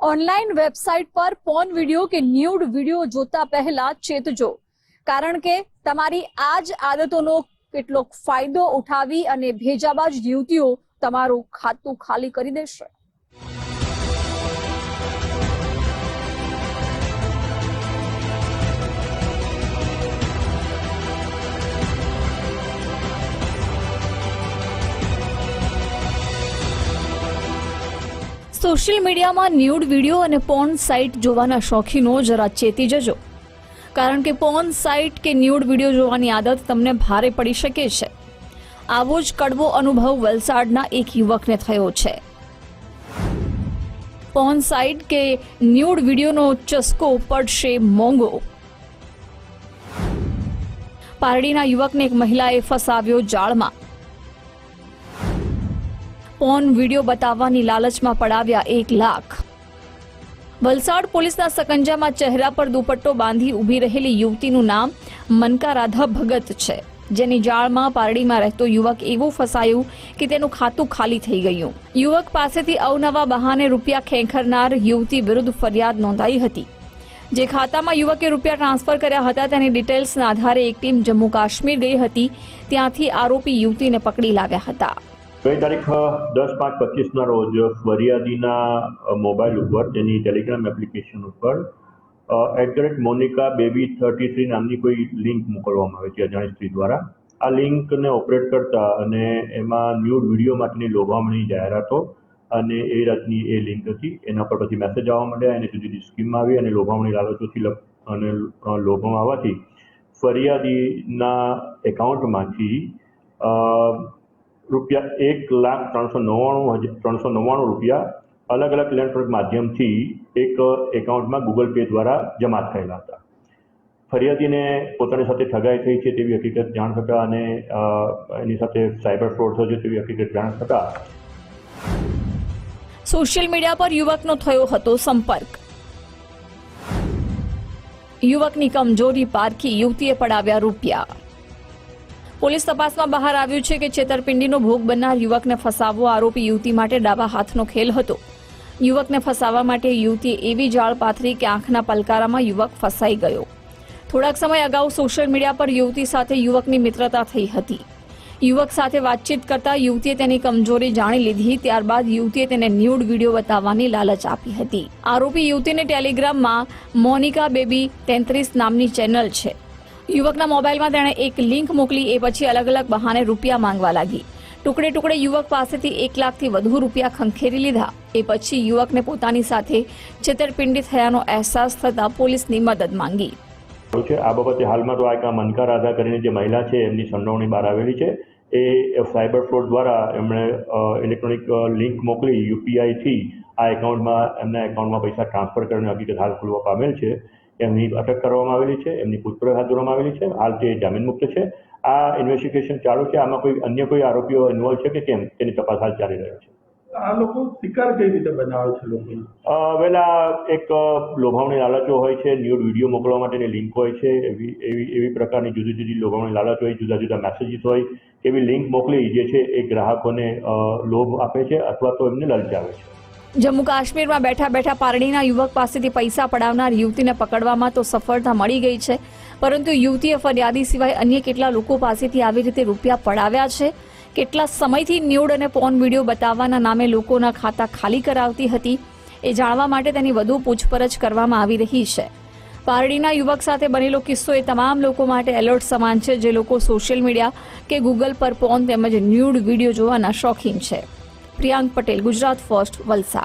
Online website પર porn video કે nude video જોતા પહેલા ચેતજો. કારણ કે તમારી આ જ આદતોનો કેટલોક ફાયદો ઉઠાવી અને ભેજાબાજ યુવતીઓ તમારું ખાતું ખાલી કરી દેશે. સોશિયલ મીડિયામાં ન્યૂડ વીડિયો અને પોર્ન સાઇટ જોવાના શોખીનો જરા ચેતી જજો. કારણ કે પોર્ન સાઇટ કે ન્યૂડ વીડિયો જોવાની આદત તમને ભારે પડી શકે છે. આવો જ કડવો અનુભવ વલસાડના એક યુવકને થયો છે. પોર્ન સાઇટ કે ન્યૂડ વિડીયોનો ચસ્કો પડશે મોંઘો. પારડીના યુવકને એક મહિલાએ ફસાવ્યો જાળમાં. પોર્ન વીડિયો બતાવવાની લાલચમાં પડાવ્યા એક લાખ. વલસાડ પોલીસના સકંજામાં ચહેરા પર દુપટ્ટો બાંધી ઊભી રહેલી યુવતીનું નામ મનકા રાધા ભગત છે. જેની જાળમાં પારડીમાં રહેતો યુવક એવું ફસાયું કે તેનું ખાતું ખાલી થઈ ગયું. યુવક પાસેથી અવનવા બહાને રૂપિયા ખેંખરનાર યુવતી વિરુદ્ધ ફરિયાદ નોંધાઈ હતી. જે ખાતામાં યુવકે રૂપિયા ટ્રાન્સફર કર્યા હતા તેની ડિટેલ્સના આધારે એક ટીમ જમ્મુ કાશ્મીર ગઈ હતી. ત્યાંથી આરોપી યુવતીને પકડી લાવ્યા હતા. ગઈ તારીખ દસ પાંચ પચીસના રોજ ફરિયાદીના મોબાઈલ ઉપર, તેની ટેલિગ્રામ એપ્લિકેશન ઉપર at the rate Monika baby thirty three નામની કોઈ લિંક મોકલવામાં આવે છે, અજાણી સ્ત્રી દ્વારા. આ લિંકને ઓપરેટ કરતા અને એમાં ન્યૂડ વીડિયો માટેની લોભામણી જાહેરાતો અને એ રાતની એ લિંક હતી, એના પર પછી મેસેજ આવવા માંડ્યા અને જુદી જુદી સ્કીમમાં આવી અને લોભામણી લાલચોથી અને લોભામાં આવવાથી ફરિયાદીના એકાઉન્ટમાંથી રૂપિયા એક લાખ ત્રણસો નવ્વાણું હજાર ત્રણસો નવ્વાણું રૂપિયા અલગ અલગ ઇલેક્ટ્રોનિક માધ્યમથી એક એકાઉન્ટમાં ગૂગલ પે દ્વારા જમા થયેલા હતા. ફરિયાદીને પોતાની સાથે ઠગાઈ થઈ છે તેવી હકીકત જાણ થતાં અને એની સાથે સાયબર ફ્રોડ થયો છે તેવી હકીકત જાણ થતાં સોશિયલ મીડિયા પર યુવકનો થયો હતો સંપર્ક. યુવકની કમજોરી પારખી યુવતીએ પડાવ્યા રૂપિયા. પોલીસ તપાસમાં બહાર આવ્યું છે કે છેતરપિંડીનો ભોગ બનનાર યુવકને ફસાવવો આરોપી યુવતી માટે ડાબા હાથનો ખેલ હતો. યુવકને ફસાવવા માટે યુવતીએ એવી જાળ પાથરી કે આંખના પલકારામાં યુવક ફસાઈ ગયો. થોડાક સમય અગાઉ સોશિયલ મીડિયા પર યુવતી સાથે યુવકની મિત્રતા થઈ હતી. યુવક સાથે વાતચીત કરતા યુવતીએ તેની કમજોરી જાણી લીધી, ત્યારબાદ યુવતીએ તેને ન્યૂડ વીડિયો બતાવવાની લાલચ આપી હતી. આરોપી યુવતીને ટેલિગ્રામમાં મોનિકા બેબી તેત્રીસ નામની ચેનલ છે. યુવકના મોબાઈલમાં તેણે એક લિંક મોકલી, એ પછી અલગ અલગ બહાને રૂપિયા માંગવા લાગી. ટુકડે ટુકડે યુવક પાસેથી એક લાખથી વધુ રૂપિયા ખંખેરી લીધા. એ પછી યુવકને પોતાની સાથે છેતરપિંડી થયાનો અહેસાસ થતાં પોલીસની મદદ માંગી. છે, આ બાબતે હાલમાં તો આ મનકા રાધા કરીને જે મહિલા છે, એમની સંડોવણી બહાર આવેલી છે. એ સાયબર ફ્રોડ દ્વારા એમણે ઇલેક્ટ્રોનિક લિંક મોકલી યુપીઆઈથી આ એકાઉન્ટમાં, એમના એકાઉન્ટમાં પૈસા ટ્રાન્સફર કરીને હકીકત હાલ ખુલવા પામેલ છે. એમની અટક કરવામાં આવેલી છે એમની પૂછપરછ હાથ ધરવામાં આવેલી છે હાલ તે જામીન મુક્ત છે આ ઇન્વેસ્ટિગેશન ચાલુ છે આમાં કોઈ અન્ય કોઈ આરોપીઓ ઇન્વોલ્વ છે કે કેમ? તેની તપાસ હાલ ચાલી રહ્યો છે. આ લોકો શિકાર કઈ રીતે બનાવે છે લોકો? વેલા એક લોભામણી લાલચો હોય છે ન્યૂડ વીડિયો મોકલવા માટેની લિંક હોય છે એવી એવી એવી પ્રકારની જુદી જુદી લોભામણી લાલચ હોય જુદા જુદા મેસેજીસ હોય એવી લિંક મોકલી જે છે એ ગ્રાહકોને લોભ આપે છે અથવા તો એમને લલચાવે છે. જમ્મુ કાશ્મીરમાં બેઠા બેઠા પારડીના યુવક પાસેથી પૈસા પડાવનાર યુવતીને પકડવામાં તો સફળતા મળી ગઈ છે, પરંતુ યુવતીએ ફરિયાદી સિવાય અન્ય કેટલા લોકો પાસેથી આવી રીતે રૂપિયા પડાવ્યા છે? કેટલા સમયથી ન્યૂડ અને પોર્ન વીડિયો બતાવવાના નામે લોકોના ખાતા ખાલી કરાવતી હતી? એ જાણવા માટે તેની વધુ પૂછપરછ કરવામાં આવી રહી છે. પારડીના યુવક સાથે બનેલો કિસ્સો એ તમામ લોકો માટે એલર્ટ સમાન છે, જે લોકો સોશિયલ મીડિયા કે ગૂગલ પર પોર્ન તેમજ ન્યૂડ વીડિયો જોવાના શોખીન છે. પ્રિયાંક પટેલ, ગુજરાત ફર્સ્ટ, વલસાડ.